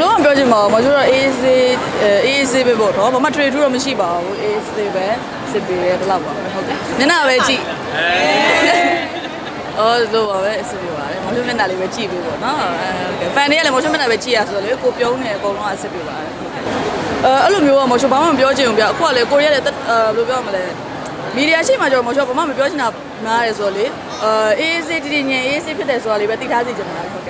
လို့မပြောချင်ပါဘူးမကျတော့ AC AC ပဲပေါ့နော်ဘာမှ trade ထူးတော့မရှိပါဘူး AC ပဲစစ်ပေးရဲဒီလောက်ပါပဲဟုတ်ကဲ့မျက်နှာပဲကြည့်အော်လို့ပါပဲစစ်ပေးပါတယ်မောင်မျက်နှာလေးပဲကြည့်ပေးပေါ့နော်အဲဖန်တွေကလည်းမောင်မျက်နှာပဲကြည့်ရဆိုတော့လေကိုပြုံးနေအကုန်လုံးကစစ်ပေးပါတယ်ဟုတ်ကဲ့အဲအဲ့လိုမျိုးကမောင်ဘာမှမပြောချင်ဘူးဗျအခုကလေကိုရီးယားလည်းအဲဘယ်လိုပြောမလဲမီဒီယာရှိမှကျတော့မောင်ဘာမှမပြောချင်တာများတယ်ဆိုတော့လေအဲ AC တည်တည်ငြိမ် AC ဖြစ်တယ်ဆိုတာလေးပဲသိထားစီချင်ပါတယ်ဟုတ်ကဲ့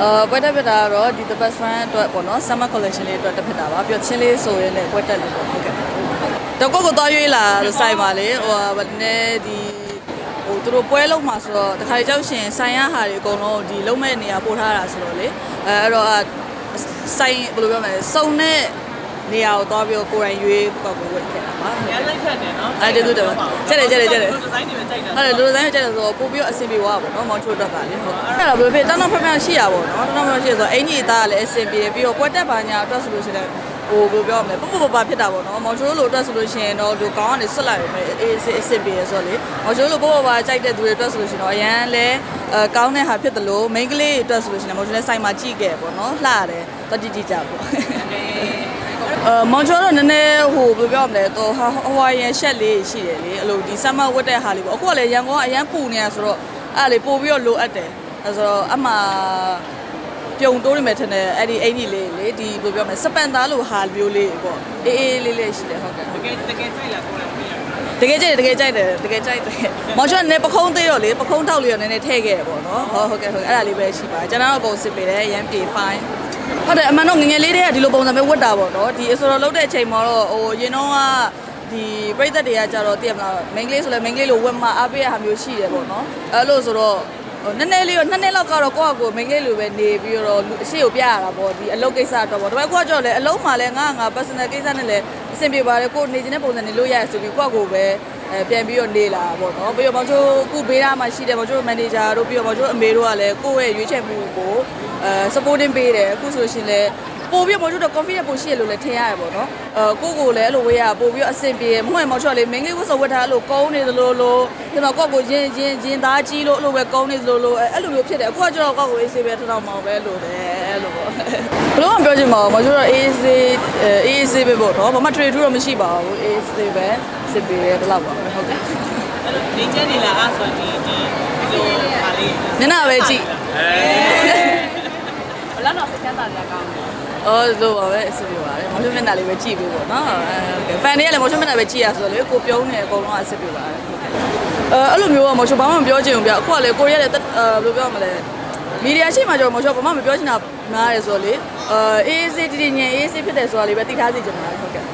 အာပွဲတက်ဖြစ်တာကတော့ဒီ the best friend အတွက်ပေါ့နော် summer collection လေးအတွက်တက်ဖြစ်တာပါပြီးတော့ချင်းလေးဆိုရင်လည်းပွဲတက်လို့ပေါ့ဟုတ်ကဲ့တော့ကိုယ့်ကိုသွားရွေးလာစိုက်ပါလေဟိုဗာနည်းဒီဟိုသူတို့ပွဲလုံးမှာဆိုတော့တခါကြောက်ရှင်ဆိုင်ရဟာတွေအကုန်လုံးဒီလုံးမဲ့နေရာပို့ထားတာဆိုတော့လေအဲအဲ့တော့ဆိုင်ဘယ်လိုပြောမလဲစုံတဲ့ နေရာကိုသွားပြီးတော့ကိုယ်တိုင်ရွေးပေါ့ကိုဝတ်ခဲ့တာပါရမ်းလိုက်ခတ်တယ်နော်အဲ့ဒီလိုတယ်ပါကျက်တယ်ကျက်တယ်ကျက်တယ်ဒီဇိုင်းတွေပဲကြိုက်တာအဲ့ဒါလူတိုင်းကြတယ်ဆိုတော့ပို့ပြီးတော့အဆင်ပြေသွားပါဘောနော်မောင်ချိုတော့ပါလေဟုတ်အဲ့ဒါဘယ်လိုဖြစ်တန်းတော့ဖက်ဖက်ရှိရပါဘောနော်တန်းတော့ဖက်ဖက်ရှိရဆိုတော့အင်ကြီးသားကလည်းအဆင်ပြေတယ်ပြီးတော့ကွက်တက်ပါညာအတွက်ဆိုလို့ရှိရင်ဟိုဘယ်လိုပြောမလဲပပပပဖြစ်တာပေါ့နော်မောင်ချိုလိုအတွက်ဆိုလို့ရှိရင်တော့ဒီကောင်းကနေဆွတ်လိုက်ရမယ်အေးအဆင်ပြေရဆိုတော့လေမောင်ချိုလိုပပပကြိုက်တဲ့သူတွေအတွက်ဆိုလို့ရှိရင်တော့အရန်လဲအဲကောင်းတဲ့ဟာဖြစ်တယ်လို့မိန်းကလေးအတွက်ဆိုလို့ရှိရင်မောင်ချိုလည်းစိုက်မှာကြည့်ခဲ့ပေါ့နော်လှရတယ်တော့ကြည့်ကြည့်ကြပေါ့အဲ မောင်ကျော်တော့နည်းနည်းဟိုဘယ်လိုပြောမလဲတော့ဟာဟဝိုင်ယန်ရှက်လေးရှိတယ်လေအဲ့လိုဒီဆမ်မဝတ်တဲ့ဟာလေးပေါ့အခုကလည်းရန်ကုန်ကအရန်ပူနေရဆိုတော့အဲ့ဒါလေးပို့ပြီးတော့လိုအပ်တယ်အဲဆိုတော့အမှပြုံတိုးနေမယ်ထင်တယ်အဲ့ဒီအိမ်ကြီးလေးလေဒီဘယ်လိုပြောမလဲစပန်သားလိုဟာမျိုးလေးပေါ့အေးအေးလေးလေးရှိတယ်ဟုတ်ကဲ့တကယ်တကယ်ကြိုက်လာကိုလည်းမရဘူးတကယ်ကြိုက်တယ်တကယ်ကြိုက်တယ်တကယ်ကြိုက်တယ်မောင်ကျော်ကလည်းပခုံးသေးတော့လေပခုံးထောက်လေးတော့နည်းနည်းထည့်ခဲ့တယ်ပေါ့နော်ဟောဟုတ်ကဲ့ဟုတ်ကဲ့အဲ့ဒါလေးပဲရှိပါကျွန်တော်တော့ပုံစစ်ပေးတယ်ရန်ပြေ fine ဟုတ်တယ်အမှန်တော့ငယ်ငယ်လေးတည်းကဒီလိုပုံစံမျိုးဝတ်တာပေါ့နော်ဒီအစောတော့လုတ်တဲ့အချိန်မှာတော့ဟိုရင်တော့ကဒီပြိသက်တွေကကြတော့သိရမလားမိန်းကလေးဆိုလဲမိန်းကလေးလိုဝတ်မှအားပေးရဟာမျိုးရှိတယ်ပေါ့နော်အဲ့လိုဆိုတော့ဟိုနည်းနည်းလေးတော့နှစ်နှစ်လောက်ကတော့ကိုယ့်အကိုမိန်းကလေးလိုပဲနေပြီးတော့အရှိကိုပြရတာပေါ့ဒီအလုပ်ကိစ္စတော့ပေါ့ဒါပေမဲ့ကိုကကြောက်လဲအလုံးမှလဲငါငါ personal ကိစ္စနဲ့လဲအဆင်ပြေပါတယ်ကိုနေခြင်းတဲ့ပုံစံနေလို့ရရဆိုပြီးကိုယ့်အကိုပဲ အဲပြန်ပြီးတော့နေလာပေါ့နော်ပြီးတော့မောင်ချိုးခုဘေးသားမှာရှိတယ်မောင်ချိုး manager တို့ပြီးတော့မောင်ချိုးအမေတို့ကလည်းကိုယ့်ရဲ့ရွေးချယ်မှုကိုအဲ supporting ပေးတယ်အခုဆိုရှင်လဲပို့ပြီးမောင်ချိုးတော့ confident ပို့ရှိရလို့လည်းထင်ရတယ်ပေါ့နော်အဲကိုကိုလည်းအဲ့လိုဝေးရပို့ပြီးတော့အဆင်ပြေမဟုတ်ရင်မောင်ချိုးကလေမင်းလေးဝတ်စုံဝတ်ထားအဲ့လိုကုန်းနေသလိုလိုဒီမှာကိုကိုရင်ရင်ရင်သားကြီးလို့အဲ့လိုပဲကုန်းနေသလိုလိုအဲ့လိုမျိုးဖြစ်တယ်အခုကကျတော့ကိုကိုအေးဆေးပဲထထောင်မောင်ပဲလို့တယ်အဲ့လိုပေါ့ဘလို့မပြောချင်ပါဘူးမောင်ချိုးတော့အေးဆေးအေးဆေးပဲပေါ့နော်ဘာမှ trade ထူးတော့မရှိပါဘူးအေးဆေးပဲ စစ်ပေးရဲဒီလောက်ပါပဲဟုတ်ကဲ့အဲ့လိုနေကျနေလာအဲ့ဆိုဒီဒီဒီလိုပါလေးမျက်နှာပဲကြည့်ဘလောက်တော့စချမ်းသာကြကောင်းတယ်အော်လို့ပါပဲအဆင်ပြေပါတယ်မောင်ချိုးမျက်နှာလေးပဲကြည့်ပေးပေါ့နော်အဲဟုတ်ကဲ့ဖန်တွေကလည်းမောင်ချိုးမျက်နှာပဲကြည့်ရဆိုတော့လေကိုပြုံးနေအကုန်လုံးအဆင်ပြေပါတယ်ဟုတ်ကဲ့အဲအဲ့လိုမျိုးကမောင်ချိုးဘာမှမပြောချင်ဘူးဗျအခုကလေကိုရီးယားလည်းအဲဘယ်လိုပြောမလဲမီဒီယာရှိမှကျတော့မောင်ချိုးဘာမှမပြောချင်တာများတယ်ဆိုတော့လေအဲအေးအေးတည်တည်ငြိမ်အေးအေးဖြစ်တယ်ဆိုတာလေးပဲသိထားစီချင်ပါတယ်ဟုတ်ကဲ့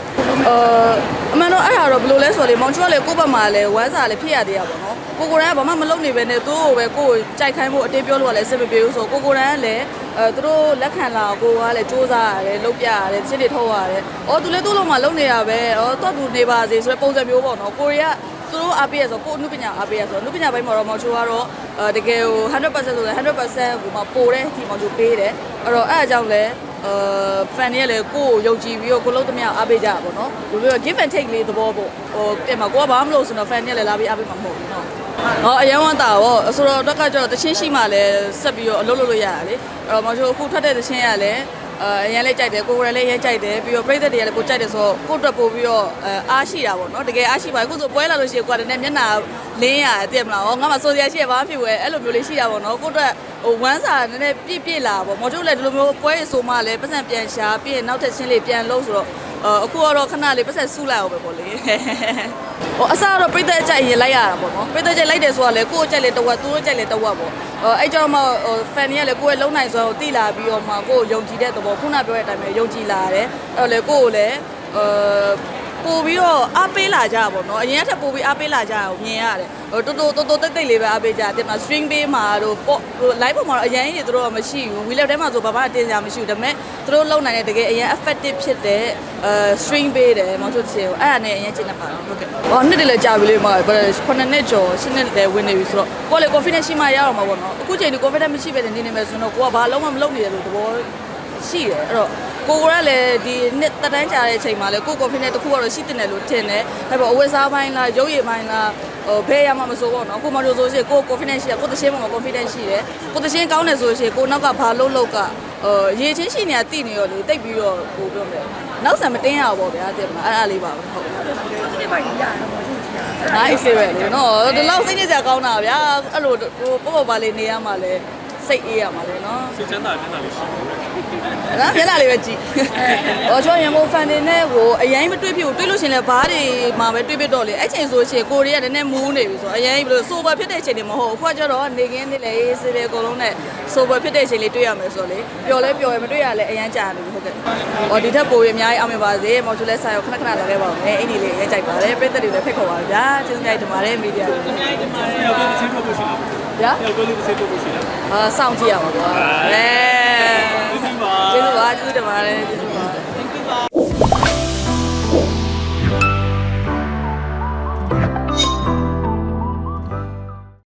အာအမှန်တော့အဲ့ဒါတော့ဘယ်လိုလဲဆိုတော့လေမောင်ချိုးကလေကိုယ့်ဘက်မှာလည်းဝမ်းစာလည်းဖြစ်ရသေးရပါတော့ကိုကိုရန်ကဘာမှမလုပ်နေပဲနဲ့သူ့ကိုပဲကိုယ်ကြိုက်ခိုင်းဖို့အတင်းပြောလို့ကလည်းစစ်မပြေဘူးဆိုကိုကိုရန်ကလည်းအဲသူတို့လက်ခံလာကိုကလည်းစူးစမ်းရတယ်လုပ်ပြရတယ်ချစ်တွေထုတ်ရတယ်။အော်သူလည်းသူ့လုံးမှာလုပ်နေတာပဲ။အော်တော့သူနေပါစေဆိုတဲ့ပုံစံမျိုးပေါ့နော်။ကိုရီးယားသူတို့အားပေးရဆိုကိုအနုပညာအားပေးရဆိုအနုပညာဘိုင်းမှာတော့မောင်ချိုကတော့အဲတကယ်ကို100%ဆိုတော့100%ကိုမှပိုတဲ့ဒီမောင်ချိုပေးတယ်။အဲ့တော့အဲ့အကြောင်းလဲ အဲ fan တွေကလည်းကိုကိုယုံကြည်ပြီးတော့ကိုလုံးသမျှအားပေးကြတာပေါ့နော်။ဘယ်လိုပြော give and take လေးသဘောပေါ့။ဟိုတင်မှာကိုကဘာမှမလုပ်ဆိုတော့ fan တွေကလည်းလာပြီးအားပေးမှာမဟုတ်ဘူးနော်။ဟောအရင်ဝမ်းတာပေါ့ဆိုတော့တော့ကကျတော့တချင်းရှိမှလည်းဆက်ပြီးတော့အလုပ်လုပ်လို့ရရလေ။အဲ့တော့မောင်ချိုအခုထွက်တဲ့တချင်းရလည်း အဲအရင်လေးကြိုက်တယ်ကိုကိုရလည်းရဲကြိုက်တယ်ပြီးတော့ပြိသက်တွေကလည်းကိုကြိုက်တယ်ဆိုတော့ကိုအတွက်ပို့ပြီးတော့အဲအားရှိတာပေါ့နော်တကယ်အားရှိပါတယ်အခုဆိုပွဲလာလို့ရှိရင်ကိုကလည်းမျက်နှာလင်းရတယ်သိမလားဟောငါမှဆိုစရာရှိရဘာဖြစ်ဝဲအဲ့လိုမျိုးလေးရှိတာပေါ့နော်ကိုအတွက်ဟိုဝမ်းစာနည်းနည်းပြည့်ပြည့်လာပေါ့မော်တို့လည်းဒီလိုမျိုးပွဲရဆိုမှလည်းပတ်စံပြန်ရှာပြီးရင်နောက်ထပ်ချင်းလေးပြန်လုံးဆိုတော့ အခုကတော့ခဏလေးပတ်စံစုလိုက်အောင်ပဲပေါ့လေဟိုအစားတော့ပြိသက်အကြိုက်ရင်လိုက်ရတာပေါ့နော်ပြိသက်ကြိုက်လိုက်တယ်ဆိုတာလေကိုယ့်အကြိုက်လေတဝက်သူတို့ကြိုက်လေတဝက်ပေါ့အဲ့ကြောင့်မှဟို fan တွေကလည်းကိုယ့်ရဲ့လုံနိုင်စွာကိုတိလာပြီးတော့မှကိုယ့်ကိုယုံကြည်တဲ့သဘောခုနပြောတဲ့အတိုင်းပဲယုံကြည်လာတယ်အဲ့တော့လေကိုယ့်ကိုလည်းအဲ ပို့ပြီးတော့အားပေးလာကြတာပေါ့နော်အရင်ကထပ်ပို့ပြီးအားပေးလာကြတာကိုမြင်ရတယ်ဟိုတော်တော်တော်တော်တိတ်တိတ်လေးပဲအားပေးကြတယ်တင်မှာ string ပေးမှာတို့ပေါ့ဟို live ပေါ်မှာတော့အရင်ကြီးတို့တော့မရှိဘူး wheel ထဲမှာဆိုဘာမှအတင်စရာမရှိဘူးဒါပေမဲ့သူတို့လုံနိုင်တဲ့တကယ်အရင် effective ဖြစ်တဲ့အဲ string ပေးတယ်မောင်တို့ချင်ကိုအဲ့ဒါနဲ့အရင်ကျင်းနေပါတော့ဟုတ်ကဲ့ဟောနှစ်တည်းလည်းကြာပြီလေမှာခုနှစ်နှစ်ကျော်ရှစ်နှစ်တည်းဝင်နေပြီဆိုတော့ကိုယ်လေ confidence ရှိမှရအောင်မှာပေါ့နော်အခုချိန်ဒီ confidence မရှိပဲနေနေမယ်ဆိုတော့ကိုကဘာလုံးဝမလုပ်နေရလို့သဘောရှိတယ်အဲ့တော့ ကိုကလည်းဒီနှစ်တက်တန်းကြာတဲ့အချိန်မှာလည်းကို confidence တစ်ခုကတော့ရှိတင်တယ်လို့ထင်တယ်ဒါပေမဲ့အဝတ်စားပိုင်းလားရုပ်ရည်ပိုင်းလားဟဟိုဘယ်ရမှာမဆိုပေါ့နော်ကိုမောင်တို့ဆိုရှင်ကို confidence ရှိတယ်ကိုတရှင်းပေါ်မှာ confidence ရှိတယ်ကိုတရှင်းကောင်းတယ်ဆိုရှင်ကိုနောက်ကဘာလုံးလောက်ကဟိုရေချင်းရှိနေတာတိနေရောလေတိတ်ပြီးတော့ဟိုပြောမယ်နောက်ဆံမတင်းရဘူးပေါ့ဗျာတဲ့မလားအဲ့ဒါလေးပါပဲဟုတ်ဒီမှာရရတယ်မောချင်းချာအားအေးစေးပဲလေနော်ဒီလောက်စိတ်နေစရာကောင်းတာဗျာအဲ့လိုဟိုပေါ့ပေါ့ပါလေးနေရမှာလဲ စိတ်အေးရမှာလေနော်စိတ်ချမ်းသာမျက်နှာလေးရှိတယ်နော်မျက်နှာလေးပဲကြည့်ဟောချောရမိုဖန်တင်နဲ့ကိုအရင်မတွေ့ဖြစ်ဘူးတွေ့လို့ရှင်လဲဘားတွေမှာပဲတွေ့ဖြစ်တော့လေအဲ့ချိန်ဆိုရှင်ကိုရီးယားနည်းနည်းမူးနေပြီဆိုအရင်ဘယ်လိုဆိုဘာဖြစ်တဲ့အချိန်တွေမဟုတ်ဘူးအခုကကျတော့နေကင်းနေလေစေးတယ်အကုန်လုံးနဲ့ဆိုဘာဖြစ်တဲ့အချိန်လေးတွေ့ရမယ်ဆိုလေပျော်လဲပျော်ရမတွေ့ရလဲအရင်ကြာနေပြီဟုတ်ကဲ့ဟောဒီထက်ပိုရအများကြီးအောင်မြင်ပါစေမော်ချူလဲဆိုင်ရောခဏခဏလာခဲ့ပါဦးမယ်အဲ့ဒီလေးရဲကြိုက်ပါတယ်ပြည်သက်တွေလည်းဖိတ်ခေါ်ပါဗျာကျေးဇူးများတင်ပါတယ်မီဒီယာအများကြီးဒီမှာ။ရောက်တော့တစ်ချိန်ထုတ်ဖို့ရှိလား ဗျာ။ရောက်တော့လေးတစ်ချိန်ထုတ်ဖို့ရှိလားအာစောင့်ကြည့်ရမှာကွာအဲ။